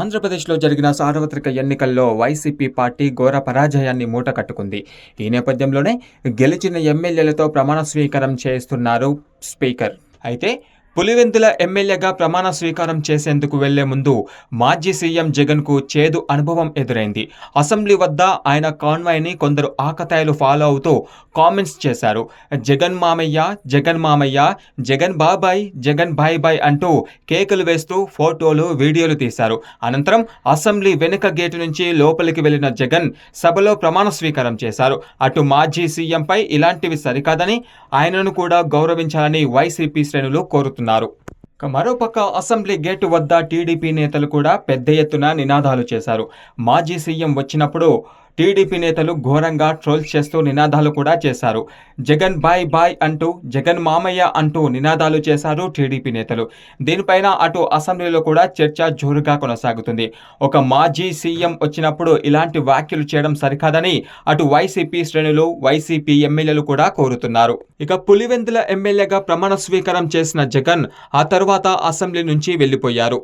ఆంధ్రప్రదేశ్లో జరిగిన సార్వత్రిక ఎన్నికల్లో వైసీపీ పార్టీ ఘోర పరాజయాన్ని మూట కట్టుకుంది. ఈ నేపథ్యంలోనే గెలిచిన ఎమ్మెల్యేలతో ప్రమాణ స్వీకారం చేస్తున్నారు స్పీకర్. అయితే పులివెందుల ఎమ్మెల్యేగా ప్రమాణ స్వీకారం చేసేందుకు వెళ్ళే ముందు మాజీ సీఎం జగన్కు చేదు అనుభవం ఎదురైంది. అసెంబ్లీ వద్ద ఆయన కాన్వాయ్ని కొందరు ఆకతాయిలు ఫాలో అవుతూ కామెంట్స్ చేశారు. జగన్ మామయ్య జగన్ మామయ్య జగన్ బాబాయ్ జగన్ బాయ్ బాయ్ అంటూ కేకులు వేస్తూ ఫోటోలు వీడియోలు తీశారు. అనంతరం అసెంబ్లీ వెనుక గేటు నుంచి లోపలికి వెళ్ళిన జగన్ సభలో ప్రమాణ స్వీకారం చేశారు. అటు మాజీ సీఎంపై ఇలాంటివి సరికాదని ఆయనను కూడా గౌరవించాలని వైసీపీ శ్రేణులు కోరుతున్నారు. చేస్తున్నారు మరోపక్క అసెంబ్లీ గేటు వద్ద టీడీపీ నేతలు కూడా పెద్ద ఎత్తున నినాదాలు చేశారు. మాజీ సీఎం వచ్చినప్పుడు టీడీపీ నేతలు ఘోరంగా ట్రోల్ చేస్తూ నినాదాలు కూడా చేశారు. జగన్ బాయ్ బాయ్ అంటూ జగన్ మామయ్య అంటూ నినాదాలు చేశారు టీడీపీ నేతలు. దీనిపైన అటు అసెంబ్లీలో కూడా చర్చ జోరుగా కొనసాగుతుంది. ఒక మాజీ సీఎం వచ్చినప్పుడు ఇలాంటి వ్యాఖ్యలు చేయడం సరికాదని అటు వైసీపీ శ్రేణులు వైసీపీ ఎమ్మెల్యేలు కూడా కోరుతున్నారు. ఇక పులివెందుల ఎమ్మెల్యేగా ప్రమాణ స్వీకారం చేసిన జగన్ ఆ తర్వాత అసెంబ్లీ నుంచి వెళ్ళిపోయారు